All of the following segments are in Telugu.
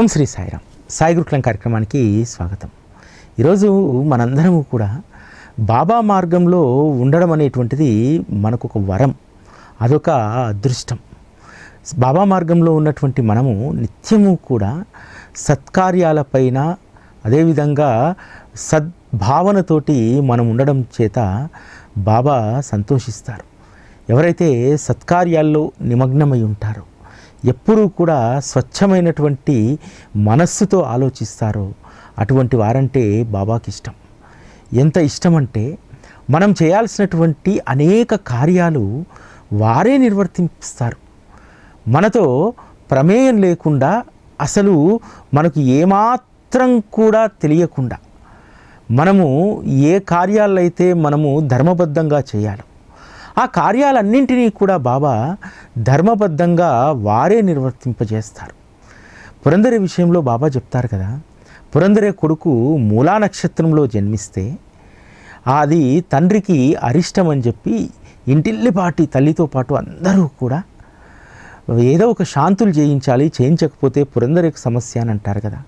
ఓం శ్రీ సాయిరామ్. సాయి గురుకులం కార్యక్రమానికి స్వాగతం. ఈరోజు మనందరము కూడా బాబా మార్గంలో ఉండడం అనేటువంటిది మనకు ఒక వరం అదొక అదృష్టం. బాబా మార్గంలో ఉన్నటువంటి మనము నిత్యము కూడా సత్కార్యాలపైన అదేవిధంగా సద్భావనతోటి మనం ఉండడం చేత బాబా సంతోషిస్తారు. ఎవరైతే సత్కార్యాల్లో నిమగ్నమై ఉంటారో ఎప్పుడూ కూడా స్వచ్ఛమైనటువంటి మనస్సుతో ఆలోచిస్తారో అటువంటి వారంటే బాబాకి ఇష్టం ఎంత ఇష్టం అంటే మనం చేయాల్సినటువంటి అనేక కార్యాలు వారే నిర్వర్తిస్తారు. మనతో ప్రమేయం లేకుండా అసలు మనకు ఏమాత్రం కూడా తెలియకుండా మనము ఏ కార్యాలైతే మనము ధర్మబద్ధంగా చేయాలి ఆ కార్యాలన్నింటినీ కూడా బాబా ధర్మబద్ధంగా వారే నిర్వర్తింపజేస్తారు. పురందరి విషయంలో బాబా చెప్తారు కదా పురందరే కొడుకు మూలా నక్షత్రంలో జన్మిస్తే అది తండ్రికి అరిష్టం అని చెప్పి ఇంటిల్లిపాటి తల్లితో పాటు అందరూ కూడా ఏదో ఒక శాంతులు చేయించాలి చేయించకపోతే పురందరికి సమస్య అని అంటారు కదా.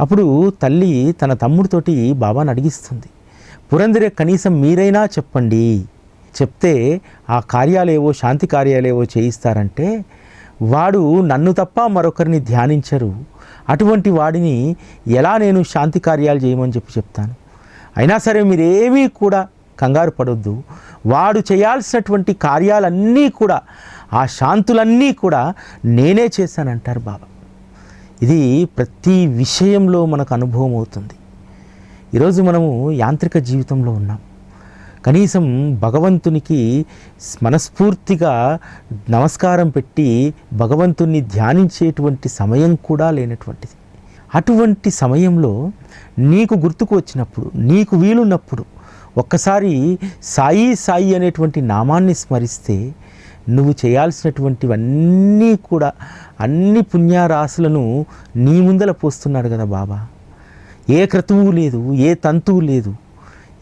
అప్పుడు తల్లి తన తమ్ముడితోటి బాబాను అడిగిస్తుంది పురందరే కనీసం మీరైనా చెప్పండి. చెప్తే ఆ కార్యాలేవో శాంతి కార్యాలేవో చేయిస్తారంటే వాడు నన్ను తప్ప మరొకరిని ధ్యానించరు. అటువంటి వాడిని ఎలా నేను శాంతి కార్యాలు చేయమని చెప్పి చెప్తాను? అయినా సరే మీరేమీ కూడా కంగారు పడొద్దు. వాడు చేయాల్సినటువంటి కార్యాలన్నీ కూడా ఆ శాంతులన్నీ కూడా నేనే చేశానంటారు బాబా. ఇది ప్రతి విషయంలో మనకు అనుభవం అవుతుంది. ఈరోజు మనము యాంత్రిక జీవితంలో ఉన్నాం. కనీసం భగవంతునికి మనస్ఫూర్తిగా నమస్కారం పెట్టి భగవంతుణ్ణి ధ్యానించేటువంటి సమయం కూడా లేనటువంటిది. అటువంటి సమయంలో నీకు గుర్తుకు వచ్చినప్పుడు నీకు వీలున్నప్పుడు ఒక్కసారి సాయి సాయి అనేటువంటి నామాన్ని స్మరిస్తే నువ్వు చేయాల్సినటువంటివన్నీ కూడా అన్ని పుణ్యారాశులను నీ ముందల పోస్తున్నాడు కదా బాబా. ఏ క్రతువు లేదు ఏ తంతువు లేదు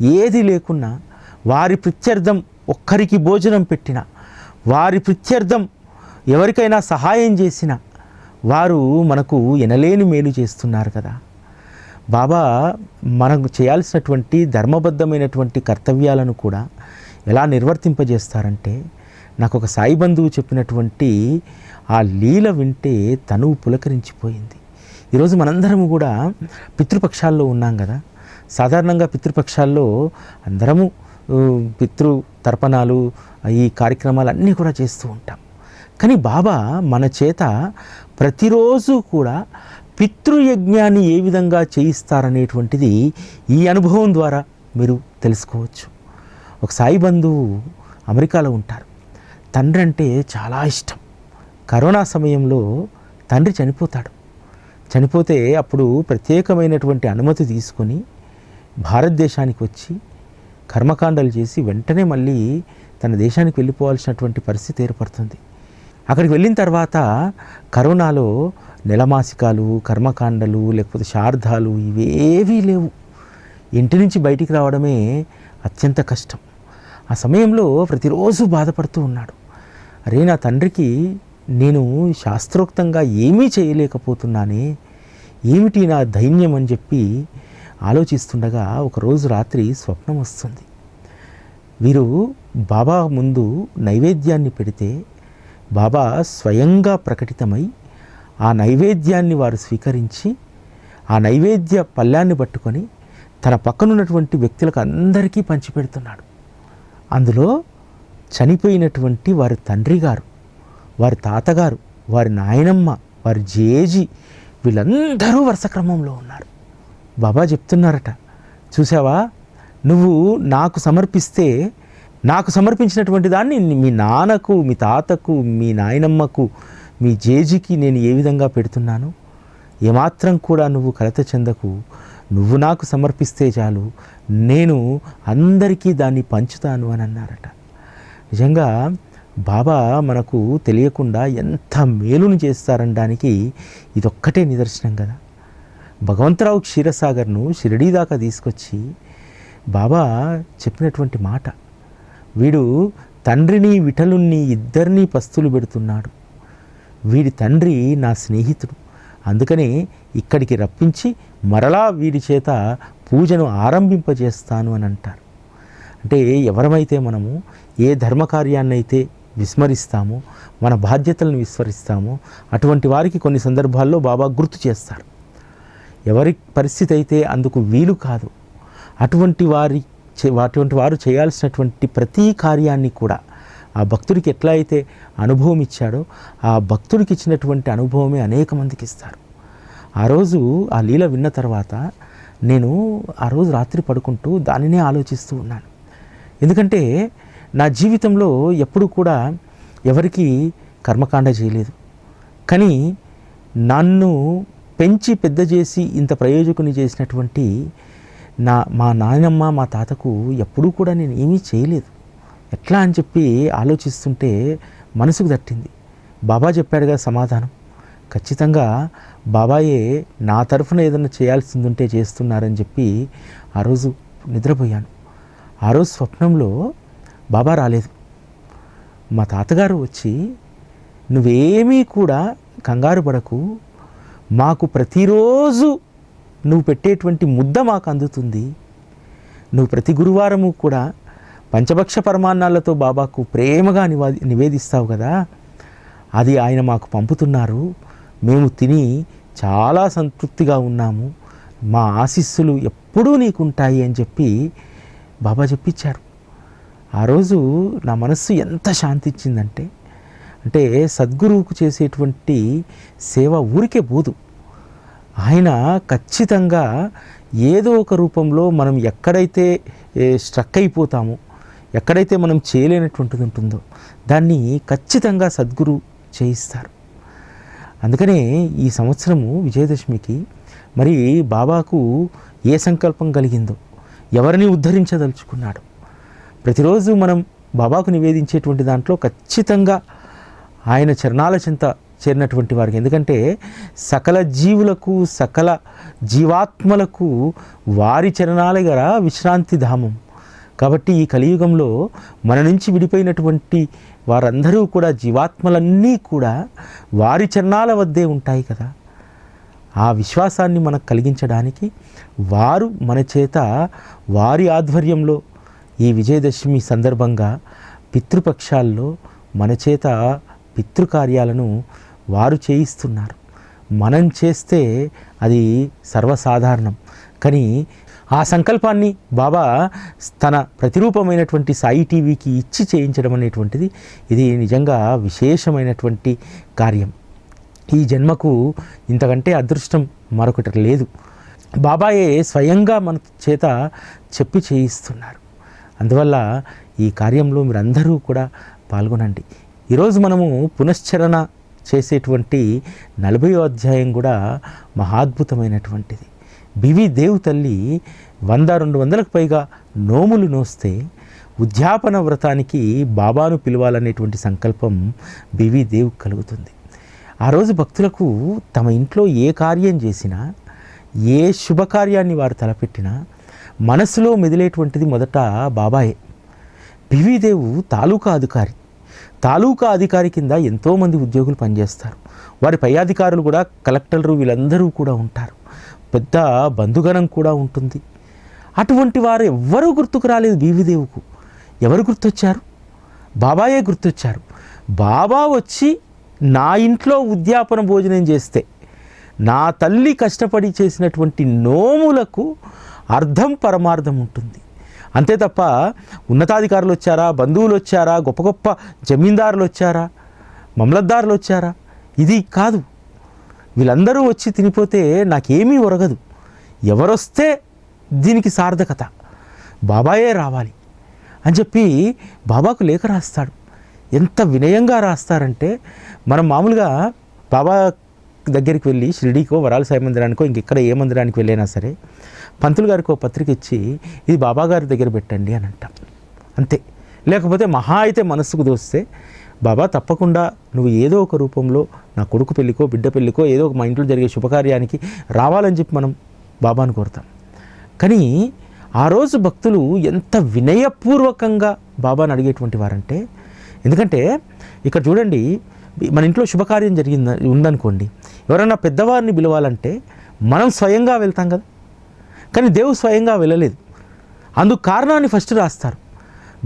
ఏది లేకున్నా వారి ప్రత్యర్థం ఒక్కరికి భోజనం పెట్టిన వారి ప్రత్యర్థం ఎవరికైనా సహాయం చేసిన వారు మనకు ఎనలేని మేలు చేస్తున్నారు కదా. బాబా మనకు చేయాల్సినటువంటి ధర్మబద్ధమైనటువంటి కర్తవ్యాలను కూడా ఎలా నిర్వర్తింపజేస్తారంటే నాకు ఒక సాయి బంధువు చెప్పినటువంటి ఆ లీల వింటే తనువు పులకరించిపోయింది. ఈరోజు మనందరము కూడా పితృపక్షాల్లో ఉన్నాం కదా. సాధారణంగా పితృపక్షాల్లో అందరము పితృ తర్పణాలు ఈ కార్యక్రమాలు అన్నీ కూడా చేస్తూ ఉంటాం. కానీ బాబా మన చేత ప్రతిరోజు కూడా పితృయజ్ఞాన్ని ఏ విధంగా చేయిస్తారనేటువంటిది ఈ అనుభవం ద్వారా మీరు తెలుసుకోవచ్చు. ఒక సాయి బంధువు అమెరికాలో ఉంటారు. తండ్రి అంటే చాలా ఇష్టం. కరోనా సమయంలో తండ్రి చనిపోతాడు. చనిపోతే అప్పుడు ప్రత్యేకమైనటువంటి అనుమతి తీసుకొని భారతదేశానికి వచ్చి కర్మకాండాలు చేసి వెంటనే మళ్ళీ తన దేశానికి వెళ్ళిపోవాల్సినటువంటి పరిస్థితి ఏర్పడుతుంది. అక్కడికి వెళ్ళిన తర్వాత కరోనాలో నెలమాసికాలు కర్మకాండలు లేకపోతే శార్దాలు ఇవేవీ లేవు. ఇంటి నుంచి బయటికి రావడమే అత్యంత కష్టం. ఆ సమయంలో ప్రతిరోజు బాధపడుతూ ఉన్నాడు. అరే నా తండ్రికి నేను శాస్త్రోక్తంగా ఏమీ చేయలేకపోతున్నానే ఏమిటి నా ధైన్యం అని చెప్పి ఆలోచిస్తుండగా ఒకరోజు రాత్రి స్వప్నం వస్తుంది. వీరు బాబా ముందు నైవేద్యాన్ని పెడితే బాబా స్వయంగా ప్రకటితమై ఆ నైవేద్యాన్ని వారు స్వీకరించి ఆ నైవేద్య పళ్ళాన్ని పట్టుకొని తన పక్కనున్నటువంటి వ్యక్తులకు అందరికీ పంచిపెడుతున్నాడు. అందులో చనిపోయినటువంటి వారి తండ్రి గారు వారి తాతగారు వారి నాయనమ్మ వారి జేజీ వీళ్ళందరూ వరుస క్రమంలో ఉన్నారు. బాబా చెప్తున్నారట. చూసావా? నువ్వు నాకు సమర్పిస్తే నాకు సమర్పించినటువంటి దాన్ని మీ నాన్నకు మీ తాతకు మీ నాయనమ్మకు మీ జేజీకి నేను ఏ విధంగా పెడుతున్నాను? ఏమాత్రం కూడా నువ్వు కలత చెందకు. నువ్వు నాకు సమర్పిస్తే చాలు. నేను అందరికీ దాన్ని పంచుతాను అని అన్నారట. నిజంగా బాబా మనకు తెలియకుండా ఎంత మేలును చేస్తారనడానికి ఇదొక్కటే నిదర్శనం కదా. భగవంతరావు క్షీరసాగర్ను షిరిడీ దాకా తీసుకొచ్చి బాబా చెప్పినటువంటి మాట. వీడు తండ్రిని విఠలుణ్ణి ఇద్దరినీ పస్తులు పెడుతున్నాడు. వీడి తండ్రి నా స్నేహితుడు. అందుకనే ఇక్కడికి రప్పించి మరలా వీరి చేత పూజను ఆరంభింపజేస్తాను అని అంటారు. అంటే ఎవరమైతే మనము ఏ ధర్మకార్యాన్నైతే విస్మరిస్తామో మన బాధ్యతలను విస్మరిస్తామో అటువంటి వారికి కొన్ని సందర్భాల్లో బాబా గుర్తు చేస్తారు. ఎవరి పరిస్థితి అయితే అందుకు వీలు కాదు. అటువంటి వారి అటువంటి వారు చేయాల్సినటువంటి ప్రతి కార్యాన్ని కూడా ఆ భక్తుడికి ఎట్లా అయితే అనుభవం ఇచ్చాడో ఆ భక్తుడికి ఇచ్చినటువంటి అనుభవమే అనేక మందికి ఇస్తారు. ఆ రోజు ఆ లీల విన్న తర్వాత నేను ఆ రోజు రాత్రి పడుకుంటూ దానినే ఆలోచిస్తూ ఉన్నాను. ఎందుకంటే నా జీవితంలో ఎప్పుడు కూడా ఎవరికి కర్మకాండ చేయలేదు. కానీ నన్ను పెంచి పెద్ద చేసి ఇంత ప్రయోజకుని చేసినటువంటి నా మా నాయనమ్మ మా తాతకు ఎప్పుడూ కూడా నేను ఏమీ చేయలేదు. ఎట్లా అని చెప్పి ఆలోచిస్తుంటే మనసుకు తట్టింది. బాబా చెప్పాడుగా సమాధానం. ఖచ్చితంగా బాబాయే నా తరఫున ఏదైనా చేయాల్సింది ఉంటే చేస్తున్నారని చెప్పి ఆ రోజు నిద్రపోయాను. ఆ రోజు స్వప్నంలో బాబా రాలేదు. మా తాతగారు వచ్చి నువ్వేమీ కూడా కంగారు పడకు మాకు ప్రతిరోజు నువ్వు పెట్టేటువంటి ముద్ద మాకు అందుతుంది. నువ్వు ప్రతి గురువారము కూడా పంచభక్ష పరమాన్నాలతో బాబాకు ప్రేమగా నివా నివేదిస్తావు కదా. అది ఆయన మాకు పంపుతున్నారు. మేము తిని చాలా సంతృప్తిగా ఉన్నాము. మా ఆశీస్సులు ఎప్పుడూ నీకుంటాయి అని చెప్పి బాబా చెప్పించారు. ఆ రోజు నా మనస్సు ఎంత శాంతించిందంటే అంటే సద్గురువుకు చేసేటువంటి సేవ ఊరికే పోదు. ఆయన ఖచ్చితంగా ఏదో ఒక రూపంలో మనం ఎక్కడైతే స్ట్రక్ అయిపోతామో ఎక్కడైతే మనం చేయలేనటువంటిది ఉంటుందో దాన్ని ఖచ్చితంగా సద్గురు చేయిస్తారు. అందుకనే ఈ సంవత్సరము విజయదశమికి మరి బాబాకు ఏ సంకల్పం కలిగిందో ఎవరిని ఉద్ధరించదలుచుకున్నాడు ప్రతిరోజు మనం బాబాకు నివేదించేటువంటి దాంట్లో ఖచ్చితంగా ఆయన చరణాల చింత చేరినటువంటి వారికి. ఎందుకంటే సకల జీవులకు సకల జీవాత్మలకు వారి చరణాల గల విశ్రాంతి ధామం. కాబట్టి ఈ కలియుగంలో మన నుంచి విడిపోయినటువంటి వారందరూ కూడా జీవాత్మలన్నీ కూడా వారి చరణాల వద్దే ఉంటాయి కదా. ఆ విశ్వాసాన్ని మనకు కలిగించడానికి వారు మన చేత వారి ఆధ్వర్యంలో ఈ విజయదశమి సందర్భంగా పితృపక్షాల్లో మన చేత పితృకార్యాలను వారు చేయిస్తున్నారు. మనం చేస్తే అది సర్వసాధారణం. కానీ ఆ సంకల్పాన్ని బాబా తన ప్రతిరూపమైనటువంటి సాయి టీవీకి ఇచ్చి చేయించడం అనేటువంటిది ఇది నిజంగా విశేషమైనటువంటి కార్యం. ఈ జన్మకు ఇంతకంటే అదృష్టం మరొకటి లేదు. బాబాయే స్వయంగా మన చేత చెప్పి చేయిస్తున్నారు. అందువల్ల ఈ కార్యంలో మీరందరూ కూడా పాల్గొనండి. ఈరోజు మనము పునశ్చరణ చేసేటువంటి నలభై అధ్యాయం కూడా మహాద్భుతమైనటువంటిది బివి దేవు తల్లి వంద రెండు వందలకు పైగా నోములు నోస్తే ఉద్యాపన వ్రతానికి బాబాను పిలవాలనేటువంటి సంకల్పం బివి దేవు కలుగుతుంది. ఆ రోజు భక్తులకు తమ ఇంట్లో ఏ కార్యం చేసినా ఏ శుభకార్యాన్ని వారు తలపెట్టినా మనసులో మెదిలేటువంటిది మొదట బాబాయే. బివిదేవు తాలూకా అధికారి. తాలూకా అధికారి కింద ఎంతోమంది ఉద్యోగులు పనిచేస్తారు. వారి పై అధికారులు కూడా కలెక్టర్లు వీళ్ళందరూ కూడా ఉంటారు. పెద్ద బంధుగణం కూడా ఉంటుంది. అటువంటి వారు ఎవ్వరూ గుర్తుకు రాలేదు బీవిదేవుకు. ఎవరు గుర్తొచ్చారు? బాబాయే గుర్తొచ్చారు. బాబా వచ్చి నా ఇంట్లో ఉద్యాపన భోజనం చేస్తే నా తల్లి కష్టపడి చేసినటువంటి నోములకు అర్థం పరమార్థం ఉంటుంది. అంతే తప్ప ఉన్నతాధికారులు వచ్చారా బంధువులు వచ్చారా గొప్ప గొప్ప జమీందారులు వచ్చారా మమలద్దారులు వచ్చారా ఇది కాదు. వీళ్ళందరూ వచ్చి తినిపోతే నాకేమీ ఒరగదు. ఎవరొస్తే దీనికి సార్థకత. బాబాయే రావాలి అని చెప్పి బాబాకు లేఖ రాస్తాడు. ఎంత వినయంగా రాస్తారంటే మనం మామూలుగా బాబా దగ్గరికి వెళ్ళి షిరిడీకో వరాల సాయి మందిరానికో ఇంకెక్కడ ఏ మందిరానికి వెళ్ళైనా సరే పంతులు గారికి ఒక పత్రిక ఇచ్చి ఇది బాబా గారి దగ్గర పెట్టండి అని అంటాం. అంతే. లేకపోతే మహా అయితే మనస్సుకు దోస్తే బాబా తప్పకుండా నువ్వు ఏదో ఒక రూపంలో నా కొడుకు పెళ్ళికో బిడ్డ పెళ్ళికో ఏదో ఒక మా ఇంట్లో జరిగే శుభకార్యానికి రావాలని చెప్పి మనం బాబాను కోరుతాం. కానీ ఆ రోజు భక్తులు ఎంత వినయపూర్వకంగా బాబాను అడిగేటువంటి వారంటే ఎందుకంటే ఇక్కడ చూడండి మన ఇంట్లో శుభకార్యం జరిగింది ఉందనుకోండి ఎవరైనా పెద్దవారిని పిలవాలంటే మనం స్వయంగా వెళ్తాం కదా. కానీ దేవుడు స్వయంగా వెళ్ళలేదు. అందుకు కారణాన్ని ఫస్ట్ రాస్తారు.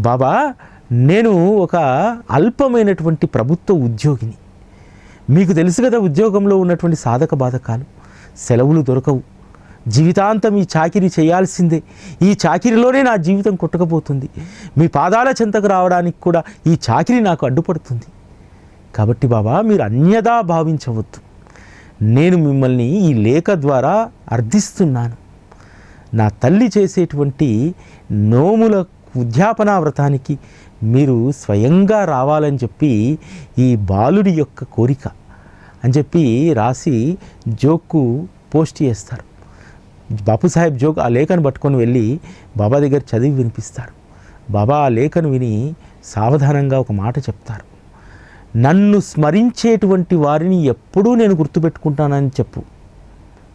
బాబా నేను ఒక అల్పమైనటువంటి ప్రభుత్వ ఉద్యోగిని. మీకు తెలుసు కదా ఉద్యోగంలో ఉన్నటువంటి సాధక బాధకాలు. సెలవులు దొరకవు. జీవితాంతం ఈ చాకిరీ చేయాల్సిందే. ఈ చాకిరీలోనే నా జీవితం కొట్టకపోతుంది. మీ పాదాల చెంతకు రావడానికి కూడా ఈ చాకిరీ నాకు అడ్డుపడుతుంది. కాబట్టి బాబా మీరు అన్యదా భావించవద్దు. నేను మిమ్మల్ని ఈ లేఖ ద్వారా అర్థిస్తున్నాను. నా తల్లి చేసేటువంటి నోముల ఉద్యాపన వ్రతానికి మీరు స్వయంగా రావాలని చెప్పి ఈ బాలుడి యొక్క కోరిక అని చెప్పి రాసి జోక్కు పోస్ట్ చేస్తారు. బాపు సాహెబ్ జోక్ ఆ లేఖను పట్టుకొని వెళ్ళి బాబా దగ్గర చదివి వినిపిస్తారు. బాబా ఆ లేఖను విని సావధానంగా ఒక మాట చెప్తారు. నన్ను స్మరించేటువంటి వారిని ఎప్పుడూ నేను గుర్తుపెట్టుకుంటానని చెప్పు.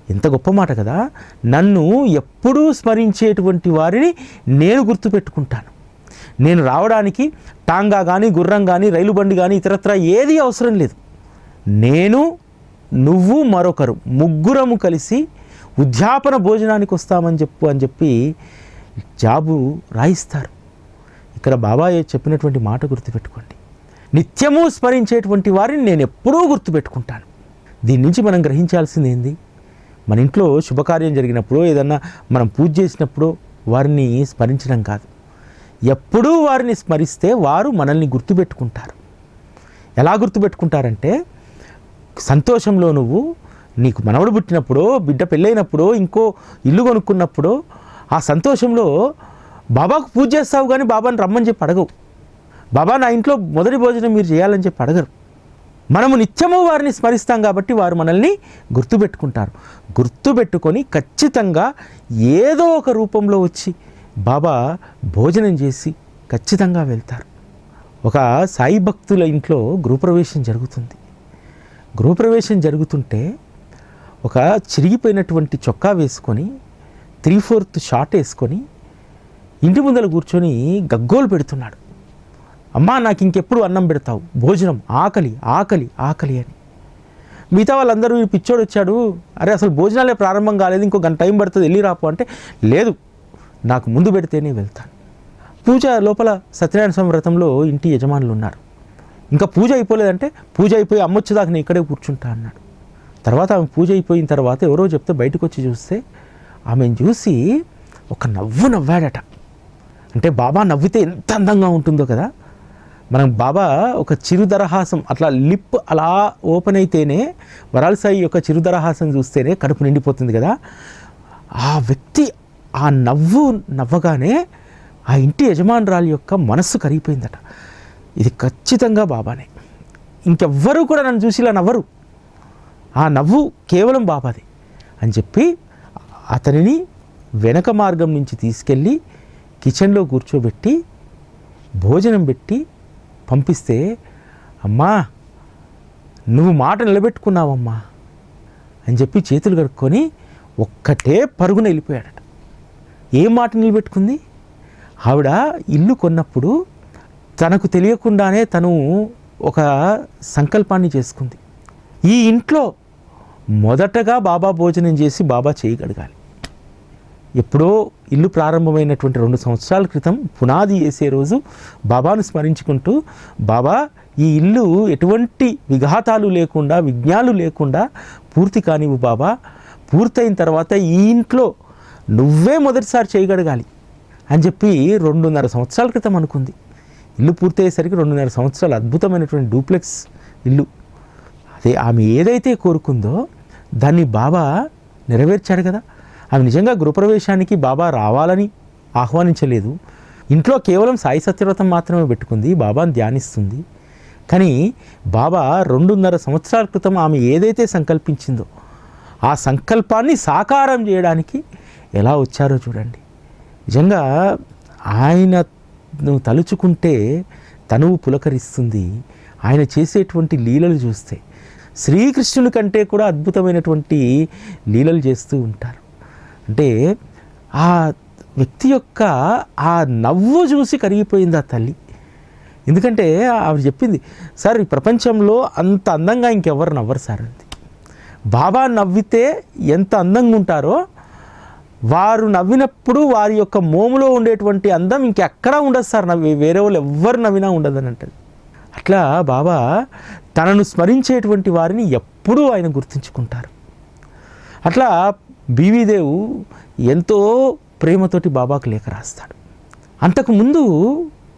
ఎంత గొప్ప మాట కదా? నన్ను ఎప్పుడూ స్మరించేటువంటి వారిని నేను గుర్తుపెట్టుకుంటాను. నేను రావడానికి టాంగా కానీ గుర్రం కానీ రైలు బండి కానీ ఇతరత్ర ఏది అవసరం లేదు. నేను నువ్వు మరొకరు ముగ్గురము కలిసి ఉద్యాపన భోజనానికి వస్తామని చెప్పు అని చెప్పి జాబు రాయిస్తారు. ఇక్కడ బాబాయ్ చెప్పినటువంటి మాట గుర్తుపెట్టుకోండి. నిత్యము స్మరించేటువంటి వారిని నేను ఎప్పుడూ గుర్తుపెట్టుకుంటాను. దీని నుంచి మనం గ్రహించాల్సింది ఏంది? మన ఇంట్లో శుభకార్యం జరిగినప్పుడు ఏదన్నా మనం పూజ చేసినప్పుడు వారిని స్మరించడం కాదు. ఎప్పుడూ వారిని స్మరిస్తే వారు మనల్ని గుర్తుపెట్టుకుంటారు. ఎలా గుర్తుపెట్టుకుంటారంటే సంతోషంలో నువ్వు నీకు మనవడు పుట్టినప్పుడు బిడ్డ పెళ్ళైనప్పుడు ఇంకో ఇల్లు కొనుక్కున్నప్పుడు ఆ సంతోషంలో బాబాకు పూజ చేస్తావు కానీ బాబాని రమ్మని చెప్పి అడగవు. బాబా నా ఇంట్లో మొదటి భోజనం మీరు చేయాలని చెప్పి అడగరు. మనము నిత్యము వారిని స్మరిస్తాం కాబట్టి వారు మనల్ని గుర్తుపెట్టుకుంటారు. గుర్తుపెట్టుకొని ఖచ్చితంగా ఏదో ఒక రూపంలో వచ్చి బాబా భోజనం చేసి ఖచ్చితంగా వెళ్తారు. ఒక సాయి భక్తుల ఇంట్లో గృహప్రవేశం జరుగుతుంది. గృహప్రవేశం జరుగుతుంటే ఒక చిరిగిపోయినటువంటి చొక్కా వేసుకొని త్రీ ఫోర్త్ షార్ట్ వేసుకొని ఇంటి ముందర కూర్చొని గగ్గోలు పెడుతున్నాడు. అమ్మా నాకు ఇంకెప్పుడు అన్నం పెడతావు? భోజనం ఆకలి ఆకలి ఆకలి అని. మిగతా వాళ్ళందరూ ఈ పిచ్చోడు వచ్చాడు అరే అసలు భోజనాలే ప్రారంభం కాలేదు ఇంకో గంట టైం పడుతుంది వెళ్ళి రాపు అంటే లేదు నాకు ముందు పెడితేనే వెళ్తాను. పూజ లోపల సత్యనారాయణ స్వామి వ్రతంలో ఇంటి యజమానులు ఉన్నారు ఇంకా పూజ అయిపోలేదంటే పూజ అయిపోయి అమ్మొచ్చేదాకా నేను ఇక్కడే కూర్చుంటా అన్నాడు. తర్వాత ఆమె పూజ అయిపోయిన తర్వాత ఎవరో చెప్తే బయటకు వచ్చి చూస్తే ఆమెను చూసి ఒక నవ్వు నవ్వాడట. అంటే బాబా నవ్వితే ఎంత అందంగా ఉంటుందో కదా. మనం బాబా ఒక చిరుదరహాసం అట్లా లిప్ అలా ఓపెన్ అయితేనే వరాలసాయి యొక్క చిరుదరహాసం చూస్తేనే కడుపు నిండిపోతుంది కదా. ఆ వ్యక్తి ఆ నవ్వు నవ్వగానే ఆ ఇంటి యజమానురాలి యొక్క మనస్సు కరిగిపోయిందట. ఇది ఖచ్చితంగా బాబానే. ఇంకెవ్వరూ కూడా నన్ను చూసి ఇలా నవ్వరు. ఆ నవ్వు కేవలం బాబాది అని చెప్పి అతనిని వెనక మార్గం నుంచి తీసుకెళ్ళి కిచెన్లో కూర్చోబెట్టి భోజనం పెట్టి పంపిస్తే అమ్మా నువ్వు మాట నిలబెట్టుకున్నావమ్మా అని చెప్పి చేతులు కడుక్కొని ఒక్కటే పరుగున వెళ్ళిపోయాడట. ఏం మాట నిలబెట్టుకుంది? ఆవిడ ఇల్లు కొన్నప్పుడు తనకు తెలియకుండానే తను ఒక సంకల్పాన్ని చేసుకుంది. ఈ ఇంట్లో మొదటగా బాబా భోజనం చేసి బాబా చేయగలగాలి ఎప్పుడో ఇల్లు ప్రారంభమైనటువంటి రెండు సంవత్సరాల క్రితం పునాది వేసే రోజు బాబాను స్మరించుకుంటూ బాబా ఈ ఇల్లు ఎటువంటి విఘాతాలు లేకుండా విజ్ఞాలు లేకుండా పూర్తి కానివ్వు బాబా. పూర్తయిన తర్వాత ఈ ఇంట్లో నువ్వే మొదటిసారి చేయగలగాలి అని చెప్పి రెండున్నర సంవత్సరాల క్రితం అనుకుంది. ఇల్లు పూర్తయ్యేసరికి రెండున్నర సంవత్సరాలు అద్భుతమైనటువంటి డూప్లెక్స్ ఇల్లు. అదే ఆమె ఏదైతే కోరుకుందో దాన్ని బాబా నెరవేర్చాడు కదా. ఆమె నిజంగా గృహప్రవేశానికి బాబా రావాలని ఆహ్వానించలేదు. ఇంట్లో కేవలం సాయి సత్యవ్రతం మాత్రమే పెట్టుకుంది బాబాను ధ్యానిస్తుంది. కానీ బాబా రెండున్నర సంవత్సరాల క్రితం ఆమె ఏదైతే సంకల్పించిందో ఆ సంకల్పాన్ని సాకారం చేయడానికి ఎలా వచ్చారో చూడండి. నిజంగా ఆయన తలుచుకుంటే తనువు పులకరిస్తుంది. ఆయన చేసేటువంటి లీలలు చూస్తే శ్రీకృష్ణుని కంటే కూడా అద్భుతమైనటువంటి లీలలు చేస్తూ ఉంటారు. అంటే ఆ వ్యక్తి యొక్క ఆ నవ్వు చూసి కరిగిపోయింది ఆ తల్లి. ఎందుకంటే ఆవిడ చెప్పింది సార్ ఈ ప్రపంచంలో అంత అందంగా ఇంకెవరు నవ్వరు సార్ అంది. బాబా నవ్వితే ఎంత అందంగా ఉంటారో వారు నవ్వినప్పుడు వారి యొక్క మోములో ఉండేటువంటి అందం ఇంకెక్కడా ఉండదు సార్. నవ్వి వేరే వాళ్ళు ఎవ్వరు నవ్వినా ఉండదని అంటది. అట్లా బాబా తనను స్మరించేటువంటి వారిని ఎప్పుడూ ఆయన గుర్తుంచుకుంటారు. అట్లా బీవీదేవు ఎంతో ప్రేమతోటి బాబాకు లేఖ రాస్తాడు. అంతకుముందు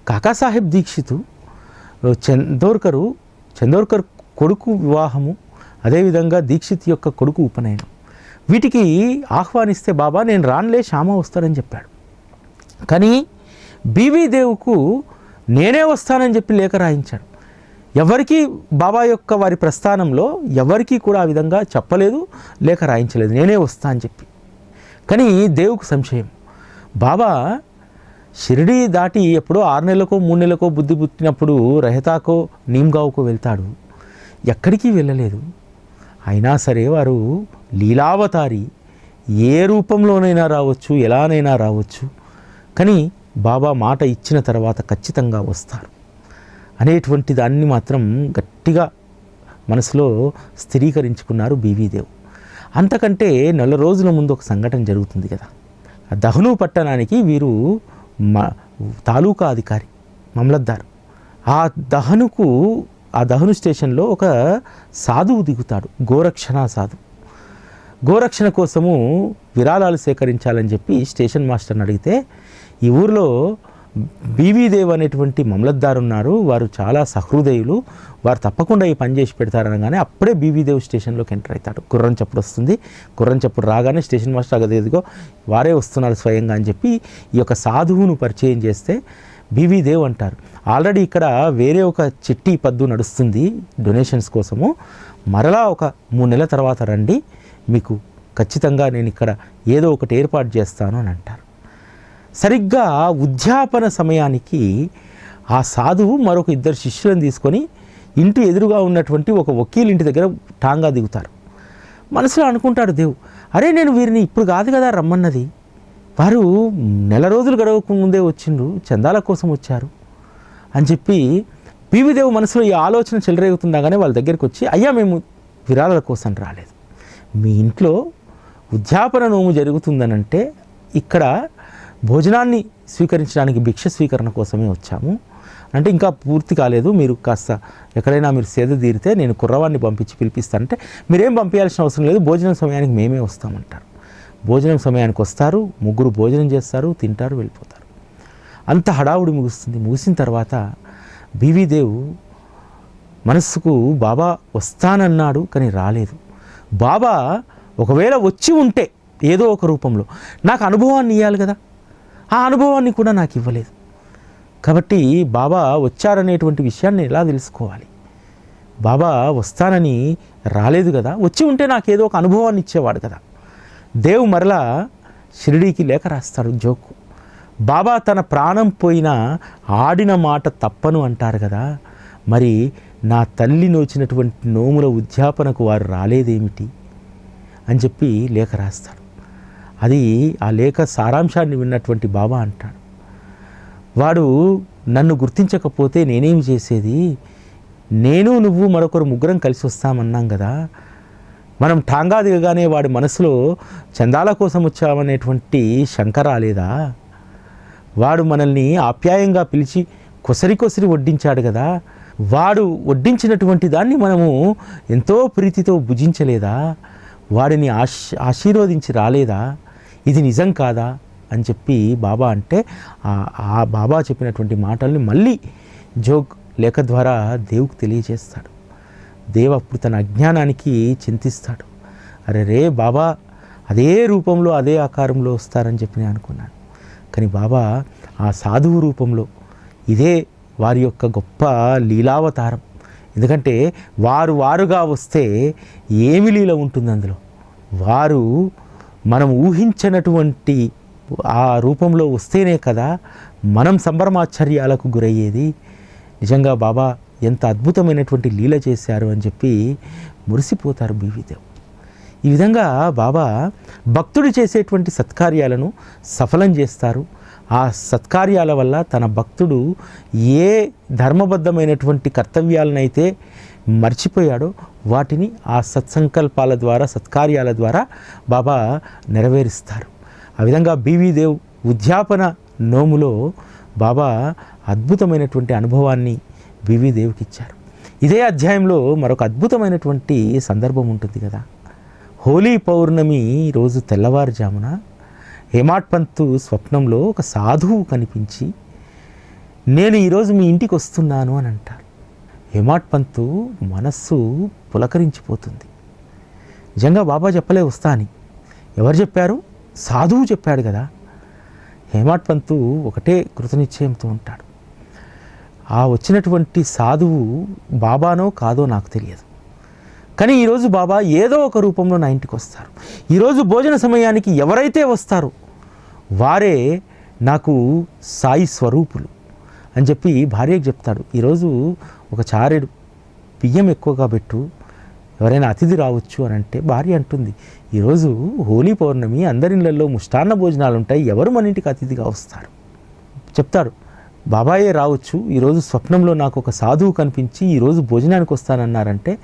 కాకాసాహెబ్ దీక్షితు చందోర్కరు చందోర్కర్ కొడుకు వివాహము అదేవిధంగా దీక్షిత్ యొక్క కొడుకు ఉపనయనం. వీటికి ఆహ్వానిస్తే బాబా నేను రానులే శ్యామ వస్తాడని చెప్పాడు. కానీ బీవీ దేవుకు నేనే వస్తానని చెప్పి లేఖ రాయించాడు. ఎవరికి బాబా యొక్క వారి ప్రస్థానంలో ఎవరికీ కూడా ఆ విధంగా చెప్పలేదు లేక రాయించలేదు. నేనే వస్తా అని చెప్పి. కానీ దేవుకు సంశయం. బాబా షిరిడీ దాటి ఎప్పుడో ఆరు నెలలకో మూడు నెలలకో బుద్ధి పుట్టినప్పుడు రహతాకో నీమ్గావ్కో వెళ్తాడు. ఎక్కడికి వెళ్ళలేదు. అయినా సరే వారు లీలావతారి. ఏ రూపంలోనైనా రావచ్చు ఎలానైనా రావచ్చు. కానీ బాబా మాట ఇచ్చిన తర్వాత ఖచ్చితంగా వస్తారు. అనేటువంటి దాన్ని మాత్రం గట్టిగా మనసులో స్థిరీకరించుకున్నారు బీవీదేవ్ అంతకంటే నెల రోజుల ముందు ఒక సంఘటన జరుగుతుంది కదా. ఆ దహను పట్టణానికి వీరు మ తాలూకా అధికారి మమలద్దారు. ఆ దహనుకు ఆ దహను స్టేషన్లో ఒక సాధువు దిగుతాడు గోరక్షణ సాధువు. గోరక్షణ కోసము విరాళాలు సేకరించాలని చెప్పి స్టేషన్ మాస్టర్ని అడిగితే ఈ ఊరిలో బీవీదేవ్ అనేటువంటి మమలద్దారు ఉన్నారు. వారు చాలా సహృదయులు. వారు తప్పకుండా ఈ పని చేసి పెడతారనగానే అప్పుడే బీవీదేవ్ స్టేషన్లోకి ఎంటర్ అవుతాడు. గుర్రం చప్పుడు వస్తుంది. గుర్రం చప్పుడు రాగానే స్టేషన్ మాస్టర్ అగదేదిగో వారే వస్తున్నారు స్వయంగా అని చెప్పి ఈ యొక్క సాధువును పరిచయం చేస్తే బీవీదేవ్ అంటారు. ఆల్రెడీ ఇక్కడ వేరే ఒక చిట్టి పద్దు నడుస్తుంది డొనేషన్స్ కోసము. మరలా ఒక మూడు నెలల తర్వాత రండి. మీకు ఖచ్చితంగా నేను ఇక్కడ ఏదో ఒకటి ఏర్పాటు చేస్తాను అని అంటారు. సరిగ్గా ఉద్యాపన సమయానికి ఆ సాధువు మరొక ఇద్దరు శిష్యులను తీసుకొని ఇంటి ఎదురుగా ఉన్నటువంటి ఒక వకీల్ ఇంటి దగ్గర టాంగా దిగుతారు. మనసులో అనుకుంటాడు దేవు అరే నేను వీరిని ఇప్పుడు కాదు కదా రమ్మన్నది. వారు నెల రోజులు గడవక ముందే వచ్చిండ్రు చందాల కోసం వచ్చారు అని చెప్పి పీవిదేవు మనసులో ఈ ఆలోచన చెలరేగుతుండగానే వాళ్ళ దగ్గరికి వచ్చి అయ్యా మేము విరాళాల కోసం రాలేదు. మీ ఇంట్లో ఉద్యాపన నోము జరుగుతుందనంటే ఇక్కడ భోజనాన్ని స్వీకరించడానికి భిక్ష స్వీకరణ కోసమే వచ్చాము. అంటే ఇంకా పూర్తి కాలేదు. మీరు కాస్త ఎక్కడైనా మీరు సేద తీరితే నేను కుర్రవాడిని పంపించి పిలిపిస్తానంటే మీరేం పంపించాల్సిన అవసరం లేదు. భోజనం సమయానికి మేమే వస్తామంటారు. భోజనం సమయానికి వస్తారు. ముగ్గురు భోజనం చేస్తారు. తింటారు. వెళ్ళిపోతారు. అంత హడావుడి ముగుస్తుంది. ముగిసిన తర్వాత బీవీదేవ్ మనస్సుకు బాబా వస్తానన్నాడు కానీ రాలేదు. బాబా ఒకవేళ వచ్చి ఉంటే ఏదో ఒక రూపంలో. నాకు అనుభవాన్ని ఇవ్వాలి కదా? ఆ అనుభవాన్ని కూడా నాకు ఇవ్వలేదు. కాబట్టి బాబా వచ్చారనేటువంటి విషయాన్ని ఎలా తెలుసుకోవాలి? బాబా వస్తానని రాలేదు కదా వచ్చి ఉంటే నాకు ఏదో ఒక అనుభవాన్ని ఇచ్చేవాడు కదా. దేవు మరలా షిరిడీకి లేఖ రాస్తాడు జోకు బాబా తన ప్రాణం పోయినా ఆడిన మాట తప్పను అంటారు కదా మరి నా తల్లి నోచినటువంటి నోముల ఉద్యాపనకు వారు రాలేదేమిటి? అని చెప్పి లేఖ రాస్తాడు. అది ఆ లేఖ సారాంశాన్ని విన్నటువంటి బాబా అంటాడు. వాడు నన్ను గుర్తించకపోతే నేనేమి చేసేది? నేను నువ్వు మరొకరు ముగ్గురం కలిసి వస్తామన్నాం కదా. మనం టాంగా దిగగానే వాడి మనసులో చందాల కోసం వచ్చామనేటువంటి శంక రాలేదా? వాడు మనల్ని ఆప్యాయంగా పిలిచి కొసరి కొసరి వడ్డించాడు కదా. వాడు వడ్డించినటువంటి దాన్ని మనము ఎంతో ప్రీతితో భుజించలేదా? వాడిని ఆశ్ ఆశీర్వదించి రాలేదా? ఇది నిజం కాదా అని చెప్పి బాబా అంటే ఆ- బాబా చెప్పినటువంటి మాటల్ని మళ్ళీ జోగ్ లేఖ ద్వారా దేవుకు తెలియజేస్తాడు. దేవ అప్పుడు తన అజ్ఞానానికి చింతిస్తాడు. అరే రే బాబా అదే రూపంలో అదే ఆకారంలో వస్తారని చెప్పి నేను అనుకున్నాను. కానీ బాబా ఆ సాధువు రూపంలో ఇదే వారి యొక్క గొప్ప లీలావతారం. ఎందుకంటే వారు వారుగా వస్తే ఏమి లీల ఉంటుంది అందులో వారు మనం ఊహించినటువంటి ఆ రూపంలో వస్తేనే కదా మనం సంభ్రమాశ్చర్యాలకు గురయ్యేది. నిజంగా బాబా ఎంత అద్భుతమైనటువంటి లీల చేశారు అని చెప్పి మురిసిపోతారు బీవీదేవ్. ఈ విధంగా బాబా భక్తుడు చేసేటువంటి సత్కార్యాలను సఫలం చేస్తారు. ఆ సత్కార్యాల వల్ల తన భక్తుడు ఏ ధర్మబద్ధమైనటువంటి కర్తవ్యాలనైతే మర్చిపోయాడో వాటిని ఆ సత్సంకల్పాల ద్వారా సత్కార్యాల ద్వారా బాబా నెరవేరుస్తారు. ఆ విధంగా బీవీ దేవ్ ఉద్యాపన నోములో బాబా అద్భుతమైనటువంటి అనుభవాన్ని బీవీదేవికి ఇచ్చారు. ఇదే అధ్యాయంలో మరొక అద్భుతమైనటువంటి సందర్భం ఉంటుంది కదా. హోలీ పౌర్ణమి రోజు తెల్లవారుజామున హేమాడ్ స్వప్నంలో ఒక సాధువు కనిపించి నేను ఈరోజు మీ ఇంటికి వస్తున్నాను అని అంటారు. హేమాడ్ పంతు మనస్సు పులకరించిపోతుంది. నిజంగా బాబా చెప్పలే వస్తా అని. ఎవరు చెప్పారు? సాధువు చెప్పాడు కదా. హేమాట్ పంతు ఒకటే కృతనిశ్చయంతో ఉంటాడు. ఆ వచ్చినటువంటి సాధువు బాబానో కాదో నాకు తెలియదు. కానీ ఈరోజు బాబా ఏదో ఒక రూపంలో నా ఇంటికి వస్తారు. ఈరోజు భోజన సమయానికి ఎవరైతే వస్తారో వారే నాకు సాయి స్వరూపులు. అని చెప్పి భార్యకు చెప్తాడు. ఈరోజు ఒక చారెడు బియ్యం ఎక్కువగా పెట్టు ఎవరైనా అతిథి రావచ్చు అని అంటే భార్య అంటుంది. ఈరోజు హోలీ పౌర్ణమి అందరిళ్ళల్లో ముష్టాన్న భోజనాలు ఉంటాయి ఎవరు మన ఇంటికి అతిథిగా వస్తారు? చెప్తాడు బాబాయే రావచ్చు ఈరోజు స్వప్నంలో నాకు ఒక సాధువు కనిపించి ఈరోజు భోజనానికి వస్తానన్నారంటే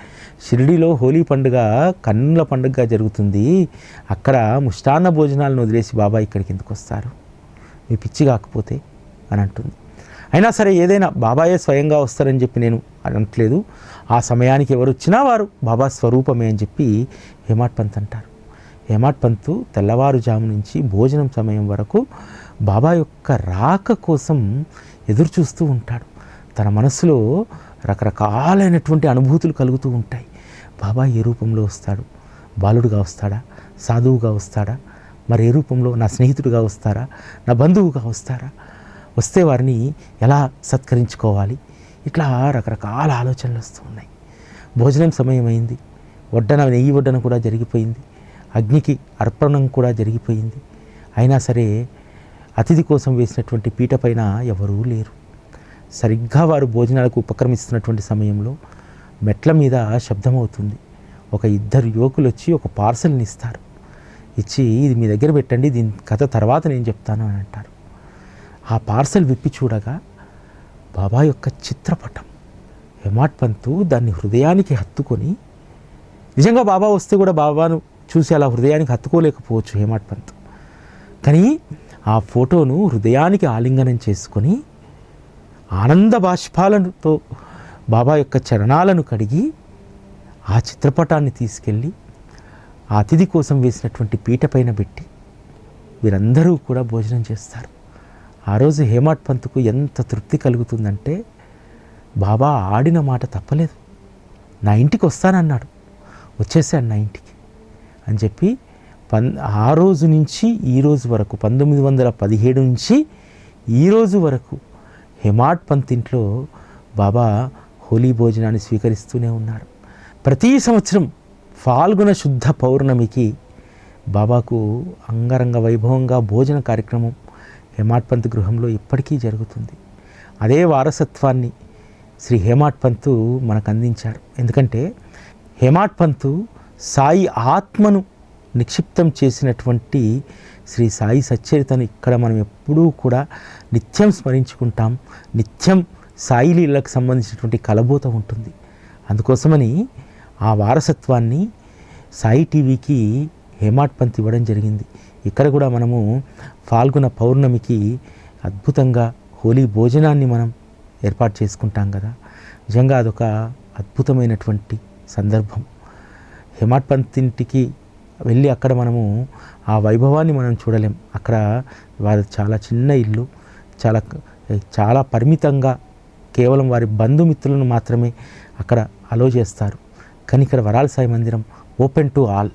షిరిడిలో హోలీ పండుగ కన్నుల పండుగగా జరుగుతుంది. అక్కడ ముష్టాన్న భోజనాలను వదిలేసి బాబా ఇక్కడికి ఎందుకు వస్తారు? మీ పిచ్చి కాకపోతే అని అంటుంది. అయినా సరే ఏదైనా బాబాయే స్వయంగా వస్తారని చెప్పి నేను అనట్లేదు. ఆ సమయానికి ఎవరు వచ్చినా వారు బాబా స్వరూపమే అని చెప్పి హేమాట్ పంత్ అంటారు. హేమాట్ పంతు తెల్లవారుజాము నుంచి భోజనం సమయం వరకు బాబా యొక్క రాక కోసం ఎదురు చూస్తూ ఉంటాడు. తన మనసులో రకరకాలైనటువంటి అనుభూతులు కలుగుతూ ఉంటాయి. బాబా ఏ రూపంలో వస్తాడు? బాలుడుగా వస్తాడా? సాధువుగా వస్తాడా? మరి ఏ రూపంలో? నా స్నేహితుడిగా వస్తారా? నా బంధువుగా వస్తారా? వస్తే వారిని ఎలా సత్కరించుకోవాలి? ఇట్లా రకరకాల ఆలోచనలు వస్తూ ఉన్నాయి. భోజనం సమయం అయింది వడ్డన నెయ్యి వడ్డన కూడా జరిగిపోయింది. అగ్నికి అర్పణం కూడా జరిగిపోయింది. అయినా సరే అతిథి కోసం వేసినటువంటి పీట పైన ఎవరూ లేరు. సరిగ్గా వారు భోజనాలకు ఉపక్రమిస్తున్నటువంటి సమయంలో మెట్ల మీద శబ్దం అవుతుంది ఒక ఇద్దరు యువకులు వచ్చి ఒక పార్సల్ని ఇస్తారు. ఇచ్చి ఇది మీ దగ్గర పెట్టండి దీని కథ తర్వాత నేను చెప్తాను అని అంటారు. ఆ పార్సల్ విప్పి చూడగా బాబా యొక్క చిత్రపటం. హెమాట్ పంతు దాన్ని హృదయానికి హత్తుకొని నిజంగా బాబా వస్తే కూడా బాబాను చూసి అలా హృదయానికి హత్తుకోలేకపోవచ్చు హేమాట్ పంత్ కానీ ఆ ఫోటోను హృదయానికి ఆలింగనం చేసుకొని ఆనంద బాష్పాలతో బాబా యొక్క చరణాలను కడిగి ఆ చిత్రపటాన్ని తీసుకెళ్ళి ఆ అతిథి కోసం వేసినటువంటి పీట పైన పెట్టి వీరందరూ కూడా భోజనం చేస్తారు. ఆ రోజు హేమాట్ పంత్కు ఎంత తృప్తి కలుగుతుందంటే బాబా ఆడిన మాట తప్పలేదు. నా ఇంటికి వస్తానన్నాడు. వచ్చేసాడు నా ఇంటికి. అని చెప్పి పన్ ఆ రోజు నుంచి ఈ రోజు వరకు పంతొమ్మిది వందల పదిహేడు నుంచి ఈ రోజు వరకు హెమాడ్ పంత్ ఇంట్లో బాబా హోలీ భోజనాన్ని స్వీకరిస్తూనే ఉన్నారు ప్రతి సంవత్సరం ఫాల్గుణ శుద్ధ పౌర్ణమికి బాబాకు అంగరంగ వైభవంగా భోజన కార్యక్రమం హేమాడ్ పంత్ గృహంలో ఇప్పటికీ జరుగుతుంది. అదే వారసత్వాన్ని శ్రీ హేమాడ్ పంతు మనకు అందించారు ఎందుకంటే హేమాడ్ పంతు సాయి ఆత్మను నిక్షిప్తం చేసినటువంటి శ్రీ సాయి సచ్చరితను ఇక్కడ మనం ఎప్పుడూ కూడా నిత్యం స్మరించుకుంటాం. నిత్యం సాయి లీలకు సంబంధించినటువంటి కలబోత ఉంటుంది. అందుకోసమని ఆ వారసత్వాన్ని సాయి టీవీకి హేమాడ్ పంత్ ఇవ్వడం జరిగింది. ఇక్కడ కూడా మనము ఫాల్గుణ పౌర్ణమికి అద్భుతంగా హోలీ భోజనాన్ని మనం ఏర్పాటు చేసుకుంటాం కదా. నిజంగా అదొక అద్భుతమైనటువంటి సందర్భం. హేమాడ్ పంత్ ఇంటికి వెళ్ళి అక్కడ మనము ఆ వైభవాన్ని మనం చూడలేం. అక్కడ వారి చాలా చిన్న ఇల్లు చాలా చాలా పరిమితంగా కేవలం వారి బంధుమిత్రులను మాత్రమే అక్కడ అలో చేస్తారు. కానీ ఇక్కడ వరాల సాయి మందిరం ఓపెన్ టు ఆల్.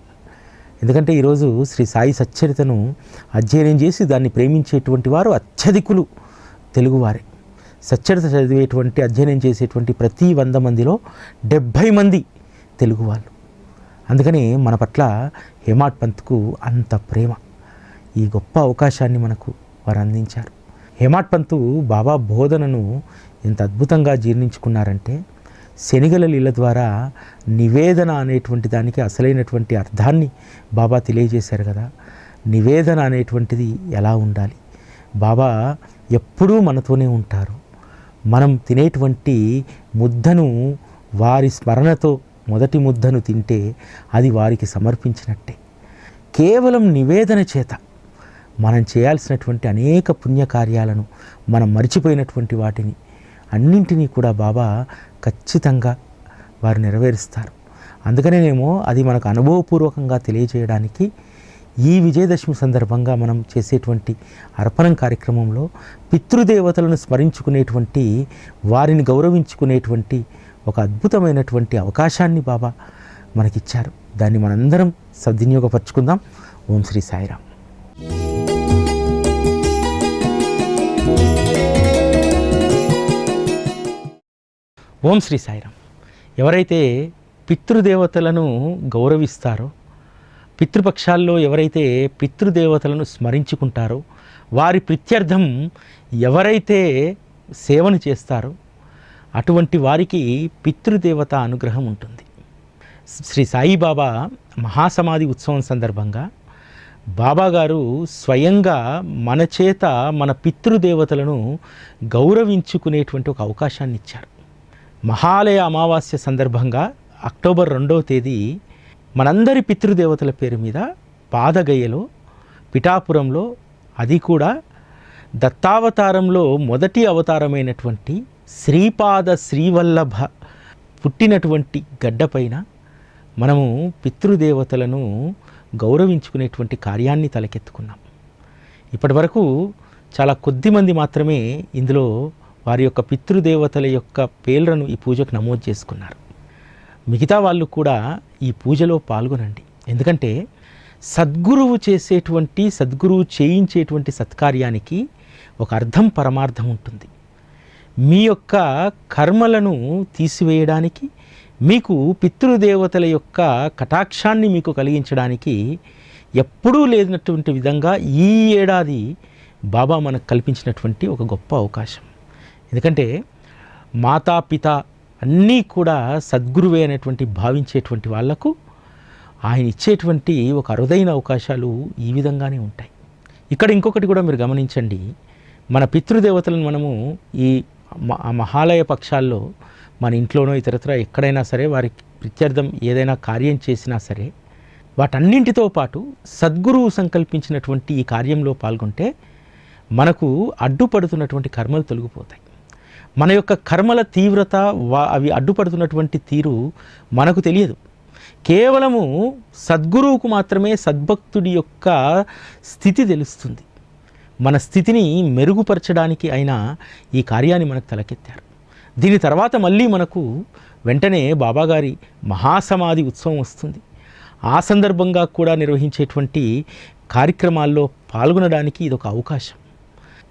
ఎందుకంటే ఈరోజు శ్రీ సాయి సచ్చరితను అధ్యయనం చేసి దాన్ని ప్రేమించేటువంటి వారు అత్యధికులు తెలుగువారే. సచ్చరిత చదివేటువంటి అధ్యయనం చేసేటువంటి ప్రతి వంద మందిలో డెబ్భై మంది తెలుగు వాళ్ళు అందుకని మన పట్ల హేమాడ్ పంత్కు అంత ప్రేమ. ఈ గొప్ప అవకాశాన్ని మనకు వారు అందించారు. హేమాడ్ పంతు బాబా బోధనను ఎంత అద్భుతంగా జీర్ణించుకున్నారంటే శనిగల లీల ద్వారా నివేదన అనేటువంటి దానికి అసలైనటువంటి అర్థాన్ని బాబా తెలియజేశారు కదా. నివేదన అనేటువంటిది ఎలా ఉండాలి? బాబా ఎప్పుడూ మనతోనే ఉంటారు. మనం తినేటువంటి ముద్దను వారి స్మరణతో మొదటి ముద్దను తింటే అది వారికి సమర్పించినట్టే. కేవలం నివేదన చేత మనం చేయాల్సినటువంటి అనేక పుణ్యకార్యాలను మనం మర్చిపోయినటువంటి వాటిని అన్నింటినీ కూడా బాబా ఖచ్చితంగా వారు నెరవేరుస్తారు. అందుకనేనేమో అది మనకు అనుభవపూర్వకంగా తెలియజేయడానికి ఈ విజయదశమి సందర్భంగా మనం చేసేటువంటి అర్పణం కార్యక్రమంలో పితృదేవతలను స్మరించుకునేటువంటి వారిని గౌరవించుకునేటువంటి ఒక అద్భుతమైనటువంటి అవకాశాన్ని బాబా మనకిచ్చారు. దాన్ని మనందరం సద్వినియోగపరచుకుందాం. ఓం శ్రీ సాయిరామ్. ఓం శ్రీ సాయిరామ్. ఎవరైతే పితృదేవతలను గౌరవిస్తారో పితృపక్షాల్లో ఎవరైతే పితృదేవతలను స్మరించుకుంటారో వారి ప్రిత్యర్థం ఎవరైతే సేవను చేస్తారో అటువంటి వారికి పితృదేవత అనుగ్రహం ఉంటుంది. శ్రీ సాయిబాబా మహాసమాధి ఉత్సవం సందర్భంగా బాబా గారు స్వయంగా మన చేత మన పితృదేవతలను గౌరవించుకునేటువంటి ఒక అవకాశాన్ని ఇచ్చారు. మహాలయ అమావాస్య సందర్భంగా అక్టోబర్ రెండవ తేదీ మనందరి పితృదేవతల పేరు మీద పాదగయ్యలో పిఠాపురంలో అది కూడా దత్తావతారంలో మొదటి అవతారమైనటువంటి శ్రీపాద శ్రీవల్లభ పుట్టినటువంటి గడ్డపైన మనము పితృదేవతలను గౌరవించుకునేటువంటి కార్యాన్ని తలకెత్తుకున్నాం. ఇప్పటి వరకు చాలా కొద్ది మంది మాత్రమే ఇందులో వారి యొక్క పితృదేవతల యొక్క పేర్లను ఈ పూజకు నమోదు చేసుకున్నారు. మిగతా వాళ్ళు కూడా ఈ పూజలో పాల్గొనండి. ఎందుకంటే సద్గురువు చేసేటువంటి సద్గురువు చేయించేటువంటి సత్కార్యానికి ఒక అర్థం పరమార్థం ఉంటుంది. మీ యొక్క కర్మలను తీసివేయడానికి మీకు పితృదేవతల యొక్క కటాక్షాన్ని మీకు కలిగించడానికి ఎప్పుడూ లేనటువంటి విధంగా ఈ ఏడాది బాబా మనకు కల్పించినటువంటి ఒక గొప్ప అవకాశం. ఎందుకంటే మాతాపిత అన్నీ కూడా సద్గురువే అనేటువంటి భావించేటువంటి వాళ్ళకు ఆయన ఇచ్చేటువంటి ఒక అరుదైన అవకాశాలు ఈ విధంగానే ఉంటాయి. ఇక్కడ ఇంకొకటి కూడా మీరు గమనించండి. మన పితృదేవతలను మనము ఈ మ- మహాలయ పక్షాల్లో మన ఇంట్లోనో ఇతరత్ర ఎక్కడైనా సరే వారి ప్రత్యర్థం ఏదైనా కార్యం చేసినా సరే వాటన్నింటితో పాటు సద్గురువు సంకల్పించినటువంటి ఈ కార్యంలో పాల్గొంటే మనకు అడ్డుపడుతున్నటువంటి కర్మలు తొలగిపోతాయి. మన యొక్క కర్మల తీవ్రత వా అవి అడ్డుపడుతున్నటువంటి తీరు మనకు తెలియదు. కేవలము సద్గురువుకు మాత్రమే సద్భక్తుడి యొక్క స్థితి తెలుస్తుంది. మన స్థితిని మెరుగుపరచడానికి ఆయన ఈ కార్యాన్ని మనకు తలకెత్తారు. దీని తర్వాత మళ్ళీ మనకు వెంటనే బాబాగారి మహాసమాధి ఉత్సవం వస్తుంది. ఆ సందర్భంగా కూడా నిర్వహించేటువంటి కార్యక్రమాల్లో పాల్గొనడానికి ఇది ఒక అవకాశం.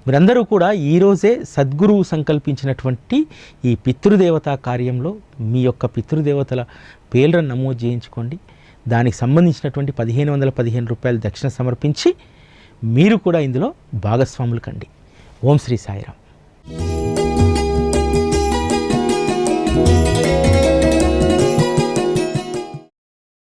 మీరందరూ కూడా ఈరోజే సద్గురువు సంకల్పించినటువంటి ఈ పితృదేవతా కార్యంలో మీ యొక్క పితృదేవతల పేర్లను నమోదు చేయించుకోండి. దానికి సంబంధించినటువంటి పదిహేను వందల పదిహేను రూపాయలు దక్షిణ సమర్పించి మీరు కూడా ఇందులో భాగస్వాములు కండి. ఓం శ్రీ సాయిరామ్.